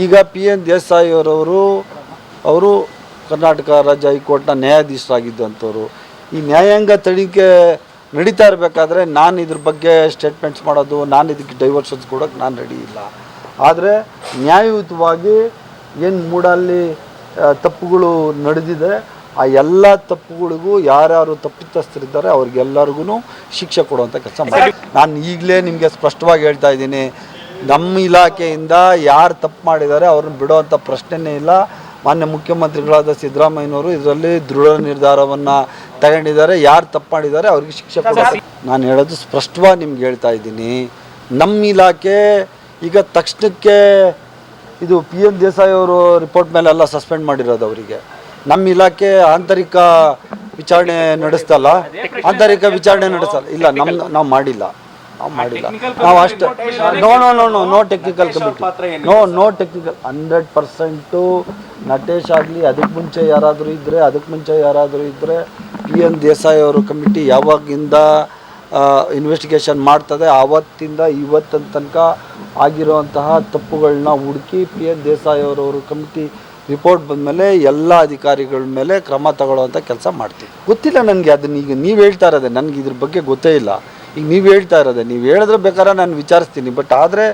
ಈಗ P N Desai ಅವರವರು ಅವರು ಕರ್ನಾಟಕ ರಾಜ್ಯ ಹೈಕೋರ್ಟ್ನ ನ್ಯಾಯಾಧೀಶರಾಗಿದ್ದಂಥವ್ರು. ಈ ನ್ಯಾಯಾಂಗ ತನಿಖೆ ನಡೀತಾ ಇರಬೇಕಾದ್ರೆ ನಾನು ಇದ್ರ ಬಗ್ಗೆ ಸ್ಟೇಟ್ಮೆಂಟ್ಸ್ ಮಾಡೋದು ನಾನು ಇದಕ್ಕೆ ಡೈವರ್ಷನ್ಸ್ ಕೊಡೋಕೆ ನಾನು ರೆಡಿ ಇಲ್ಲ. ಆದರೆ ನ್ಯಾಯಯುತವಾಗಿ ಏನು ಮೂಡಲ್ಲಿ ತಪ್ಪುಗಳು ನಡೆದಿದೆ ಆ ಎಲ್ಲ ತಪ್ಪುಗಳಿಗೂ ಯಾರ್ಯಾರು ತಪ್ಪಿತಸ್ಥರಿದ್ದಾರೆ ಅವ್ರಿಗೆಲ್ಲರಿಗೂ ಶಿಕ್ಷೆ ಕೊಡುವಂಥ ಕೆಲಸ ಮಾಡಿ. ನಾನು ಈಗಲೇ ನಿಮಗೆ ಸ್ಪಷ್ಟವಾಗಿ ಹೇಳ್ತಾ ಇದ್ದೀನಿ ನಮ್ಮ ಇಲಾಖೆಯಿಂದ ಯಾರು ತಪ್ಪು ಮಾಡಿದ್ದಾರೆ ಅವ್ರನ್ನ ಬಿಡುವಂಥ ಪ್ರಶ್ನೆನೇ ಇಲ್ಲ. ಮಾನ್ಯ ಮುಖ್ಯಮಂತ್ರಿಗಳಾದ ಸಿದ್ದರಾಮಯ್ಯನವರು ಇದರಲ್ಲಿ ದೃಢ ನಿರ್ಧಾರವನ್ನು ತಗೊಂಡಿದ್ದಾರೆ. ಯಾರು ತಪ್ಪು ಮಾಡಿದ್ದಾರೆ ಅವ್ರಿಗೆ ಶಿಕ್ಷೆ ಕೊಡ್ತಾರೆ. ನಾನು ಹೇಳೋದು ಸ್ಪಷ್ಟವಾಗಿ ನಿಮ್ಗೆ ಹೇಳ್ತಾ ಇದ್ದೀನಿ. ನಮ್ಮ ಇಲಾಖೆ ಈಗ ತಕ್ಷಣಕ್ಕೆ ಇದು ಪಿ ಎನ್ ದೇಸಾಯಿ ಅವರು ರಿಪೋರ್ಟ್ ಮೇಲೆಲ್ಲ ಸಸ್ಪೆಂಡ್ ಮಾಡಿರೋದು ಅವರಿಗೆ. ನಮ್ಮ ಇಲಾಖೆ ಆಂತರಿಕ ವಿಚಾರಣೆ ನಡೆಸ್ತಲ್ಲ. ಆಂತರಿಕ ವಿಚಾರಣೆ ನಡೆಸಲ್ಲ. ಇಲ್ಲ ನಮ್ಮ ನಾವು ಮಾಡಿಲ್ಲ. ನಾವು ಮಾಡಿಲ್ಲ. ನಾವು ಅಷ್ಟು no no no no no technical committee no no technical hundred percent Natesh ಆಗಲಿ ಅದಕ್ಕೆ ಮುಂಚೆ ಯಾರಾದರೂ ಇದ್ದರೆ ಅದಕ್ಕೆ ಮುಂಚೆ ಯಾರಾದರೂ ಇದ್ದರೆ ಪಿ ಎನ್ ದೇಸಾಯಿ ಅವರು ಕಮಿಟಿ ಯಾವಾಗಿಂದ ಇನ್ವೆಸ್ಟಿಗೇಷನ್ ಮಾಡ್ತದೆ ಆವತ್ತಿಂದ ಇವತ್ತಿನ ತನಕ ಆಗಿರುವಂತಹ ತಪ್ಪುಗಳನ್ನ ಹುಡುಕಿ ಪಿ ಎನ್ ದೇಸಾಯಿ ಅವರವರು ಕಮಿಟಿ ರಿಪೋರ್ಟ್ ಬಂದಮೇಲೆ ಎಲ್ಲ ಅಧಿಕಾರಿಗಳ ಮೇಲೆ ಕ್ರಮ ತಗೊಳ್ಳುವಂಥ ಕೆಲಸ ಮಾಡ್ತೀವಿ. ಗೊತ್ತಿಲ್ಲ ನನಗೆ ಅದನ್ನ ಈಗ ನೀವು ಹೇಳ್ತಾ ಇರೋದೆ ನನಗೆ ಇದ್ರ ಬಗ್ಗೆ ಗೊತ್ತೇ ಇಲ್ಲ. ಈಗ ನೀವು ಹೇಳ್ತಾ ಇರೋದೆ ನೀವು ಹೇಳಿದ್ರೆ ಬೇಕಾದ್ರೆ ನಾನು ವಿಚಾರಿಸ್ತೀನಿ ಬಟ್ ಆದ್ರೆ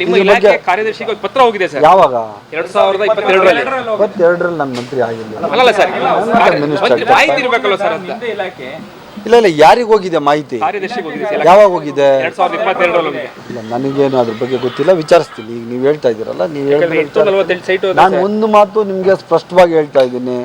ನಿಮ್ಮ ಇಲಾಖೆ ಕಾರ್ಯದರ್ಶಿಗೆ ಒಂದು ಪತ್ರ ಹೋಗಿದೆ ಸರ್. ಯಾವಾಗ? ಎರಡ್ ಸಾವಿರದ ಇಪ್ಪತ್ತೆರಡರಲ್ಲಿ. ಇಪ್ಪತ್ತೆರಡರಲ್ಲಿ ನಾನು ಮಂತ್ರಿ ಆಗಿಲ್ಲ. ಅಲ್ಲಲ್ಲ ಸರ್ ಒಂದು ಮಾಹಿತಿ ಇರ್ಬೇಕಲ್ಲ ಸರ್ ಅಂತ? ಇಲ್ಲ ಇಲ್ಲ ಯಾರಿಗೆ ಹೋಗಿದೆ ಮಾಹಿತಿ? ಕಾರ್ಯದರ್ಶಿಗೆ ಹೋಗಿದೆ ಸರ್. ಯಾವಾಗ ಹೋಗಿದೆ? ಎರಡ್ ಸಾವಿರದ ಇಪ್ಪತ್ತೆರಡರಲ್ಲಿ ಇಲ್ಲ ನನಗೇನು ಅದ್ರ ಬಗ್ಗೆ ಗೊತ್ತಿಲ್ಲ ವಿಚಾರಿಸ್ತೀನಿ. ಈಗ ನೀವು ಹೇಳ್ತಾ ಇದ್ದೀರಲ್ಲ ನೀವು ಹೇಳಿದ್ರೆ ಎಂಟು ನಲವತ್ತೆಂಟು ಸೈಟು ನಾನು ಒಂದು ಮಾತು ನಿಮಗೆ ಸ್ಪಷ್ಟವಾಗಿ ಹೇಳ್ತಾ ಇದ್ದೀನಿ.